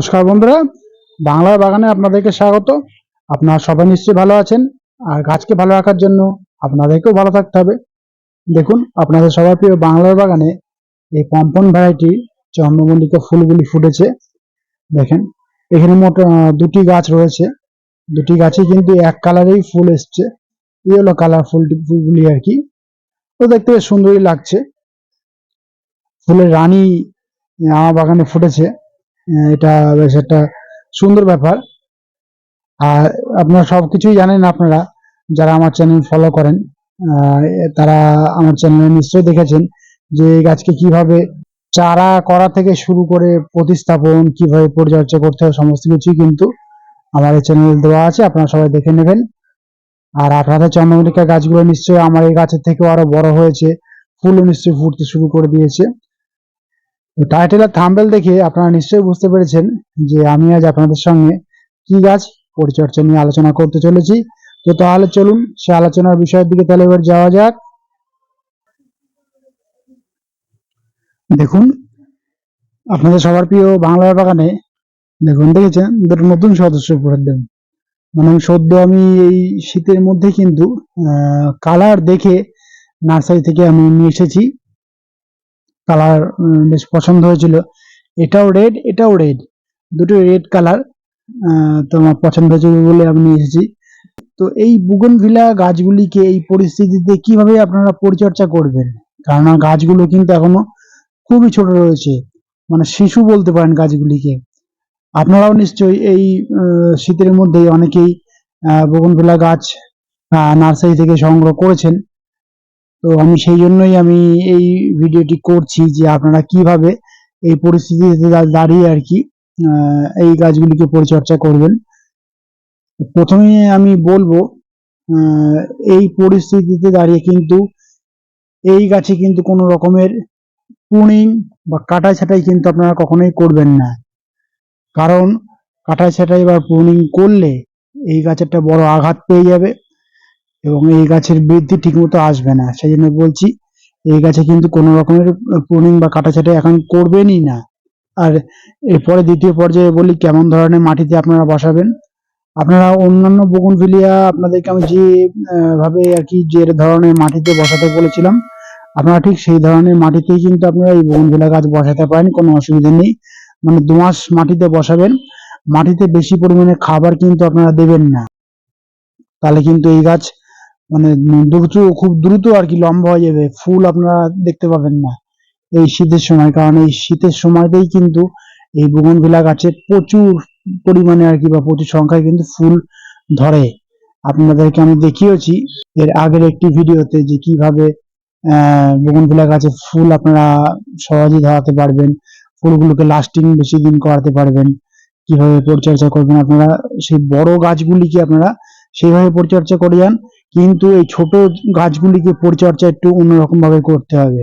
নমস্কার বন্ধুরা। বাংলার বাগানে আপনাদেরকে স্বাগত। আপনারা সবাই নিশ্চয়ই ভালো আছেন। আর গাছকে ভালো রাখার জন্য আপনাদেরকেও ভালো থাকতে হবে। দেখুন, আপনাদের সবার প্রিয় বাংলার বাগানে এই পম্পন ভ্যারাইটি চন্দ্রমল্লিকা ফুলগুলি ফুটেছে। দেখেন, এখানে মোট দুটি গাছ রয়েছে। দুটি গাছে কিন্তু এক কালারেই ফুল এসছে। ইয়েলো কালার ফুল ফুলগুলি আর কি। তো দেখতে সুন্দরই লাগছে। ফুলের রানী আমার বাগানে ফুটেছে। এটা বেশ একটা সুন্দর ব্যাপার। আর আপনারা সব কিছুই জানেন আপনারা, যারা আমার চ্যানেল ফলো করেন তারা আমার চ্যানেলে নিশ্চয়ই দেখেছেন যে গাছকে কীভাবে চারা করা থেকে শুরু করে প্রতিস্থাপন, কীভাবে পরিচর্যা করতে হয়, সমস্ত কিছুই কিন্তু আমার এই চ্যানেল দেওয়া আছে, আপনারা সবাই দেখে নেবেন। আর আপনাদের চন্দ্রমল্লিকা গাছগুলো নিশ্চয়ই আমার এই গাছের থেকেও আরও বড় হয়েছে, ফুলও নিশ্চয়ই ফুটতে শুরু করে দিয়েছে। টাইটেল আর থাম্বেল দেখে আপনারা নিশ্চয়ই বুঝতে পেরেছেন যে আমি আজ আপনাদের সঙ্গে কি গাছ পরিচর্যা নিয়ে আলোচনা করতে চলেছি। তো তাহলে চলুন সে আলোচনার বিষয়ের দিকে তাহলে এবার যাওয়া যাক। দেখুন, আপনাদের সবার প্রিয় বাংলার বাগানে দেখুন, দেখেছেন? দুটো নতুন সদস্য দেন। মানে সদ্য আমি এই শীতের মধ্যে কিন্তু কালার দেখে নার্সারি থেকে আমি নিয়ে এসেছি। কালার বেশ পছন্দ হয়েছিল। এটাও রেড এটাও রেড দুটো রেড কালার তো আমার পছন্দ হয়েছিল বলে আমি নিয়ে এসেছি। তো এই বুগনভিলা গাছগুলিকে এই পরিস্থিতিতে কীভাবে আপনারা পরিচর্যা করবেন? কেননা গাছগুলো কিন্তু এখনও খুবই ছোট রয়েছে। মানে শিশু বলতে পারেন গাছগুলিকে। আপনারাও নিশ্চয়ই এই শীতের মধ্যেই অনেকেই বগনভিলা গাছ নার্সারি থেকে সংগ্রহ করেছেন। তো আমি সেই জন্যই আমি এই ভিডিওটি করছি যে আপনারা কীভাবে এই পরিস্থিতিতে দাঁড়িয়ে আর কি এই গাছগুলিকে পরিচর্যা করবেন। প্রথমে আমি বলব এই পরিস্থিতিতে দাঁড়িয়ে কিন্তু এই গাছে কিন্তু কোনো রকমের পুনিং বা কাটাই ছাটাই কিন্তু আপনারা কখনোই করবেন না। কারণ কাটাই ছাটাই বা পুনিং করলে এই গাছ একটা বড় আঘাত পেয়ে যাবে। এবং এই গাছের বৃদ্ধি ঠিকমতো আসবে না। সেই জন্য বলছি এই গাছে কিন্তু কোনো রকমের প্রুনিং বা কাটাছাটাই এখন করবেনই না। আর এরপরে দ্বিতীয় পর্যায়ে বলি কেমন ধরনের মাটিতে আপনারা বসাবেন? আপনারা অন্যান্য বগুনভিলিয়া আপনাদেরকে আমি যে আহ, ভাবে আর কি যে ধরনের মাটিতে বসাতে বলেছিলাম আপনারা ঠিক সেই ধরনের মাটিতেই কিন্তু আপনারা এই বগুনভিলা গাছ বসাতে পারেন কোনো অসুবিধা নেই। মানে দোআঁশ মাটিতে বসাবেন মাটিতে বেশি পরিমাণে খাবার কিন্তু আপনারা দেবেন না। তাহলে কিন্তু এই গাছ মানে দ্রুত খুব দ্রুত আর কি লম্বা হয়ে যাবে। ফুল আপনারা দেখতে পাবেন না এই শীতের সময়, কারণ এই শীতের সময়তেই কিন্তু এই বুগনভিলা গাছে প্রচুর পরিমাণে আর কি বা প্রচুর সংখ্যায় কিন্তু ফুল ধরে। আপনাদেরকে আমি দেখিয়েছি এর আগের একটি ভিডিওতে যে কীভাবে বুগনভিলা গাছে ফুল আপনারা সহজেই ধরাতে পারবেন, ফুলগুলোকে লাস্টিং বেশি দিন করাতে পারবেন, কীভাবে পরিচর্যা করবেন, আপনারা সেই বড় গাছগুলিকে আপনারা সেইভাবে পরিচর্যা করে যান। কিন্তু এই ছোট গাছগুলিকে পরিচর্যা একটু অন্যরকম ভাবে করতে হবে।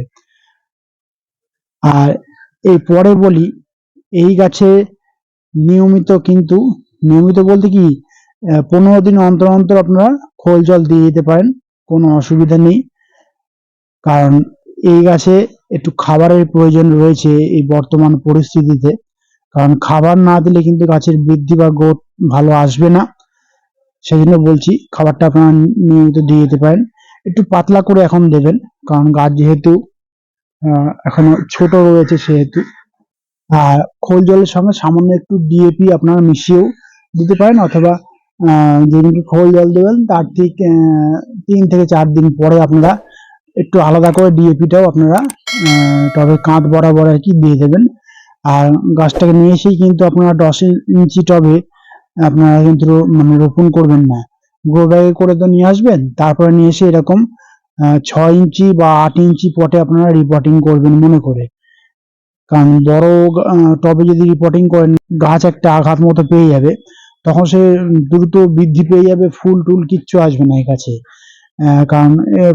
আর এই পরে বলি, এই গাছে নিয়মিত কিন্তু, নিয়মিত বলতে কি পনেরো দিন অন্তর অন্তর আপনারা খোল জল দিয়ে দিতে পারেন, কোনো অসুবিধা নেই। কারণ এই গাছে একটু খাবারের প্রয়োজন রয়েছে এই বর্তমান পরিস্থিতিতে। কারণ খাবার না দিলে কিন্তু গাছের বৃদ্ধি বা গ্রোথ ভালো আসবে না। সেই জন্য বলছি খাবারটা আপনারা নিয়মিত দিয়ে দিতে পারেন। একটু পাতলা করে এখন দেবেন, কারণ গাছ যেহেতু এখনও ছোট রয়েছে সেহেতু। আর খোল জলের সঙ্গে সামান্য একটু ডিএপি আপনারা মিশিয়েও দিতে পারেন, অথবা যেদিনকে খোল জল দেবেন, তার ঠিক তিন থেকে চার দিন পরে আপনারা একটু আলাদা করে ডিএপিটাও আপনারা টবে কাঁধ বরাবর আর কি দিয়ে দেবেন। আর গাছটাকে নিয়ে এসেই কিন্তু আপনারা দশ ইঞ্চি টবে আপনারা কিন্তু মানে রোপণ করবেন না। গ্রো ব্যাগে করে তো নিয়ে আসবেন, তারপরে নিয়ে এসে এরকম ছয় ইঞ্চি বা আট ইঞ্চি পটে আপনারা রিপোর্টিং করবেন মনে করে। কারণ বড় টবে যদি রিপোর্টিং করেন, গাছ একটা আঘাত মতো পেয়ে যাবে, তখন সে দ্রুত বৃদ্ধি পেয়ে যাবে, ফুল টুল কিচ্ছু আসবে না এই গাছে। কারণ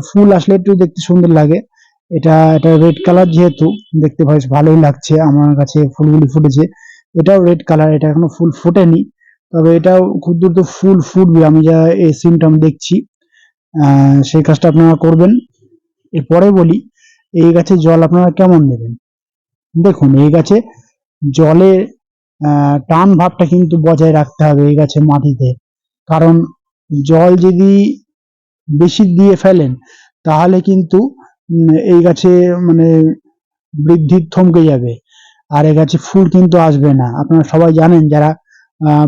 ফুল আসলে একটু দেখতে সুন্দর লাগে। এটা এটা রেড কালার যেহেতু, দেখতে ভালোই লাগছে। আমার কাছে ফুলগুলি ফুটেছে। এটাও রেড কালার এটা এখনও ফুল ফোটেনি। তবে এটাও খুব দ্রুত ফুল ফুটবে, আমি যা এই সিমটম দেখছি। সেই কাজটা আপনারা করবেন। এরপরে বলি, এই গাছে জল আপনারা কেমন দেবেন? দেখুন, এই গাছে জলে টান ভাবটা কিন্তু বজায় রাখতে হবে এই গাছে মাটিতে। কারণ জল যদি বেশি দিয়ে ফেলেন, তাহলে কিন্তু এই গাছে মানে বৃদ্ধি থমকে যাবে। আর এই গাছে ফুল কিন্তু আসবে না। আপনারা সবাই জানেন, যারা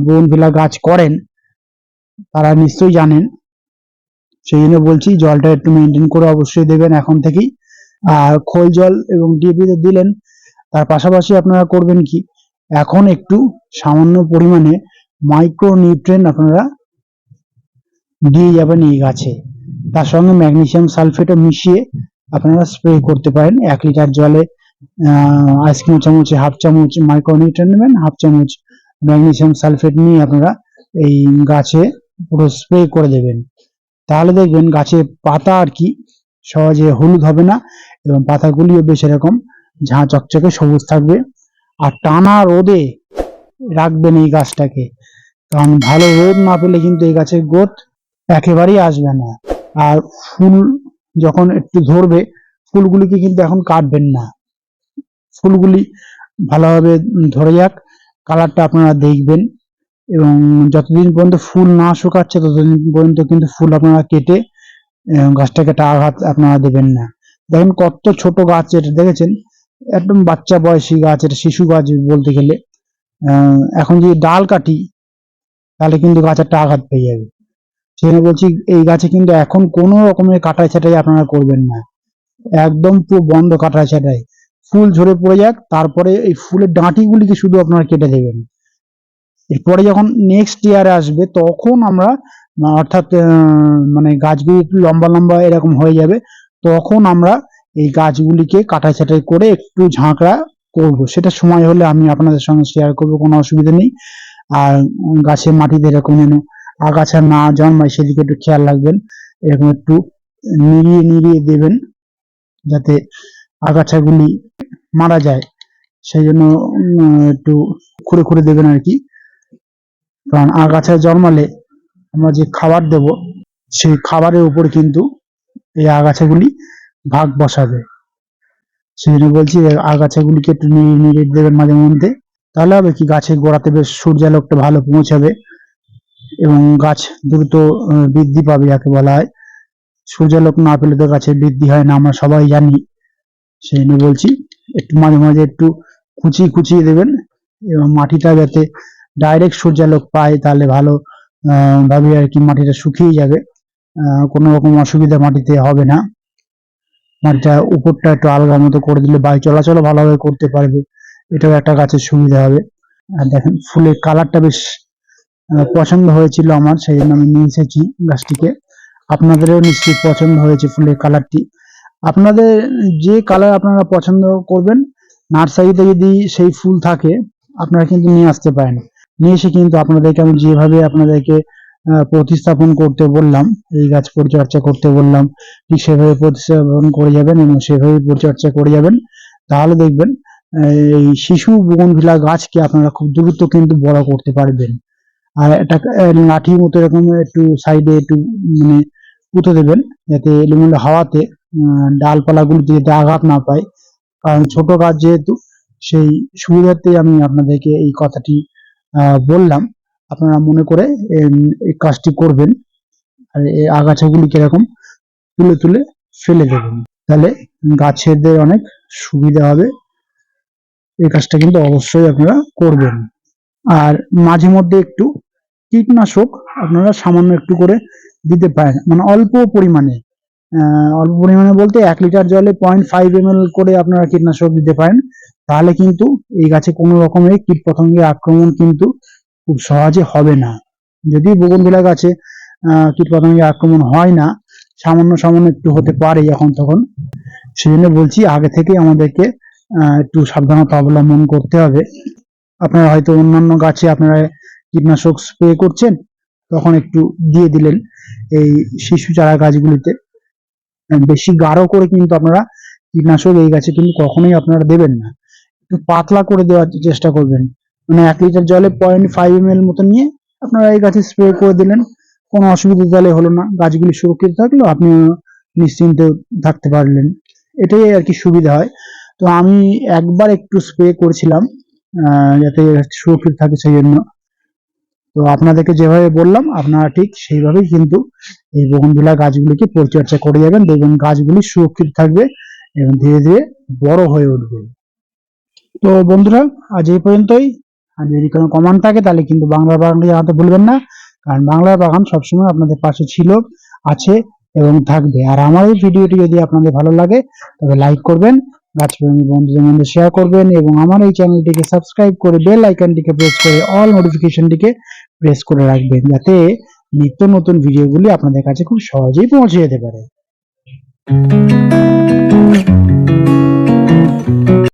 বোনভিলা গাছ করেন, তারা নিশ্চয়ই জানেন। সেই জন্য বলছি, জলটা একটু মেনটেন করে অবশ্যই দেবেন এখন থেকেই। আর খোল জল এবং ডিএপি তো দিলেন, তার পাশাপাশি আপনারা করবেন কি, এখন একটু সামান্য পরিমাণে মাইক্রো নিউট্রেন আপনারা দিয়ে যাবেন এই গাছে। তার সঙ্গে ম্যাগনেসিয়াম সালফেটও মিশিয়ে আপনারা স্প্রে করতে পারেন। এক লিটার জলে আইসক্রিম চামচে হাফ চামচ মাইক্রো নিউট্রেন নেবেন হাফ চামচ ম্যাগনেসিয়াম সালফেট নিয়ে আপনারা এই গাছে পুরো স্প্রে করে দেবেন। তাহলে দেখবেন গাছে পাতা আর কি সহজে হলুদ হবে না এবং পাতাগুলিও বেশ এরকম ঝাঁ চকচকে সবুজ থাকবে। আর টানা রোদে রাখবেন এই গাছটাকে, কারণ ভালো রোদ না পেলে কিন্তু এই গাছের গ্রোথ একেবারেই আসবে না। আর ফুল যখন একটু ধরবে, ফুলগুলিকে কিন্তু এখন কাটবেন না। ফুলগুলি ভালোভাবে ধরে যাক কালারটা আপনারা দেখবেন এবং যতদিন পর্যন্ত ফুল না শুকাচ্ছে, ততদিন পর্যন্ত কিন্তু ফুল আপনারা কেটে গাছটাকে আঘাত আপনারা দেবেন না। দেখেন কত ছোট গাছ এটা, দেখেছেন? একদম বাচ্চা বয়সী গাছ, এটা শিশু গাছ বলতে গেলে। এখন যদি ডাল কাটি, তাহলে কিন্তু গাছ একটা আঘাত পেয়ে যাবে। সেখানে বলছি, এই গাছে কিন্তু এখন কোনো রকমের কাটাই ছাটাই আপনারা করবেন না। একদম পুরো বন্ধ কাটাই ছাটাই। ফুল ঝরে পড়ে যাক, তারপরে এই ফুলের ডাঁটিগুলিকে শুধু আপনারা কেটে দেবেন। এরপরে যখন নেক্সট ইয়ারে আসবে, তখন আমরা, অর্থাৎ মানে গাছগুলি একটু লম্বা লম্বা এরকম হয়ে যাবে, তখন আমরা এই গাছগুলিকে কাটাই ছাটাই করে একটু ঝাঁকড়া করব। সেটা সময় হলে আমি আপনাদের সঙ্গে শেয়ার করব, কোনো অসুবিধা নেই। আর গাছের মাটিতে এরকম যেন আগাছা না জন্মায়, সেদিকে একটু খেয়াল রাখবেন। এরকম একটু নিড়িয়ে নিড়িয়ে দেবেন, যাতে আগাছাগুলি মারা যায়। সেই জন্য একটু খুঁড়ে খুঁড়ে দেবেন আর কি। কারণ আগাছা জন্মালে আমরা যে খাবার দেব, সেই খাবারের উপর কিন্তু এই আগাছাগুলি ভাগ বসাবে। সেই জন্য বলছি আগাছাগুলিকে একটু নিড়িয়ে নিড়িয়ে দেবেন মাঝে মধ্যে। তাহলে হবে কি, গাছের গোড়াতে বেশ সূর্যালোকটা ভালো পৌঁছাবে এবং গাছ দ্রুত বৃদ্ধি পাবে যাকে বলা হয়। সূর্যালোক না পেলে তো গাছের বৃদ্ধি হয় না, আমরা সবাই জানি। সেই জন্য বলছি একটু মাঝে মাঝে একটু কুচিয়ে কুচিয়ে দেবেন এবং মাটিটা যাতে ডাইরেক্ট সূর্যালোক পায় তাহলে ভালো ভাবে আর কি মাটিটা শুকিয়ে যাবে। কোনো রকম অসুবিধা মাটিতে হবে না। মাটিটা উপরটা একটু আলগা মতো করে দিলে বায়ু চলাচলও ভালোভাবে করতে পারবে। এটাও একটা গাছের সুবিধা হবে। আর দেখেন ফুলের কালারটা বেশ পছন্দ হয়েছিল আমার, সেই জন্য আমি নিয়ে এসেছি গাছটিকে। আপনাদেরও নিশ্চয়ই পছন্দ হয়েছে ফুলের কালারটি। আপনাদের যে কালার আপনারা পছন্দ করবেন নার্সারিতে যদি সেই ফুল থাকে আপনারা কিন্তু নিয়ে আসতে পারেন। নিয়ে এসে কিন্তু আপনাদেরকে আমি যেভাবে আপনাদেরকে প্রতিস্থাপন করতে বললাম এই গাছ পরিচর্যা করতে বললাম ঠিক সেভাবে প্রতিস্থাপন করে যাবেন এবং সেভাবে পরিচর্যা করে যাবেন তাহলে দেখবেন এই শিশু বগনভিলা গাছকে আপনারা খুব দ্রুত কিন্তু বড় করতে পারবেন। আর আহ, লাঠির মতো এরকম একটু সাইডে একটু মানে পুঁতে দেবেন যাতে এলোমেলো হাওয়াতে আহ, ডালপালাগুলিতে যাতে আঘাত না পায় কারণ ছোট গাছ যেহেতু সেই সুবিধার্থে আমি আপনাদেরকে এই কথাটি বললাম। আপনারা মনে করে এই কাজটি করবেন। আর এই আগাছাগুলি কীরকম তুলে তুলে ফেলে দেবেন। তাহলে গাছেদের অনেক সুবিধা হবে। এই কাজটা কিন্তু অবশ্যই আপনারা করবেন। আর মাঝে মধ্যে একটু কীটনাশক আপনারা সামান্য একটু করে দিতে পারেন। মানে অল্প পরিমাণে। অল্প পরিমাণে বলতে এক লিটার জলে পয়েন্ট ফাইভ এম করে আপনারা কীটনাশক দিতে পারেন। তাহলে কিন্তু এই গাছে কোনো রকমের কীট পতঙ্গের আক্রমণ কিন্তু খুব সহজে হবে না। যদি বগনভিলা গাছে কীট পতঙ্গের আক্রমণ হয় না, সামান্য সামান্য একটু হতে পারে যখন তখন। সেই জন্য বলছি আগে থেকে আমাদেরকে একটু সাবধানতা অবলম্বন করতে হবে। আপনারা হয়তো অন্যান্য গাছে আপনারা কীটনাশক স্প্রে করছেন, তখন একটু দিয়ে দিলেন এই শিশু চারা গাছগুলিতে। বেশি গাঢ় করে কিন্তু আপনারা কীটনাশক এই গাছে কিন্তু কখনোই আপনারা দেবেন না। একটু পাতলা করে দেওয়ার চেষ্টা করবেন। মানে এক লিটার জলে পয়েন্ট ফাইভ এম এল মতো নিয়ে আপনারা এই গাছে স্প্রে করে দিলেন। কোনো অসুবিধা তাহলে হলো না। গাছগুলি সুরক্ষিত থাকল আপনি নিশ্চিন্তে থাকতে পারলেন। এটাই আর কি সুবিধা হয়। তো আমি একবার একটু স্প্রে করেছিলাম যাতে সুরক্ষিত থাকে সেই জন্য। তো আপনাদেরকে যেভাবে বললাম, আপনারা ঠিক সেইভাবেই কিন্তু এই বগনভিলা গাছগুলিকে পরিচর্যা করে যাবেন দেখবেন গাছগুলি সুরক্ষিত থাকবে এবং ধীরে ধীরে বড় হয়ে উঠবে। তো বন্ধুরা, আজ এই পর্যন্তই। আর যদি কোনো কমান থাকে, তাহলে কিন্তু বাংলা বাগানটি জানাতে ভুলবেন না। কারণ বাংলা বাগান সবসময় আপনাদের পাশে ছিল, আছে এবং থাকবে। আর আমার এই ভিডিওটি যদি আপনাদের ভালো লাগে, তবে লাইক করবেন গাছপ্রেমী বন্ধুদের মধ্যে শেয়ার করবেন এবং আমার এই চ্যানেলটিকে সাবস্ক্রাইব করে বেল আইকনটিকে প্রেস করে অল নোটিফিকেশনটিকে প্রেস করে রাখবেন যাতে নিত্য নতুন ভিডিওগুলি আপনাদের কাছে খুব সহজেই পৌঁছে যেতে পারে।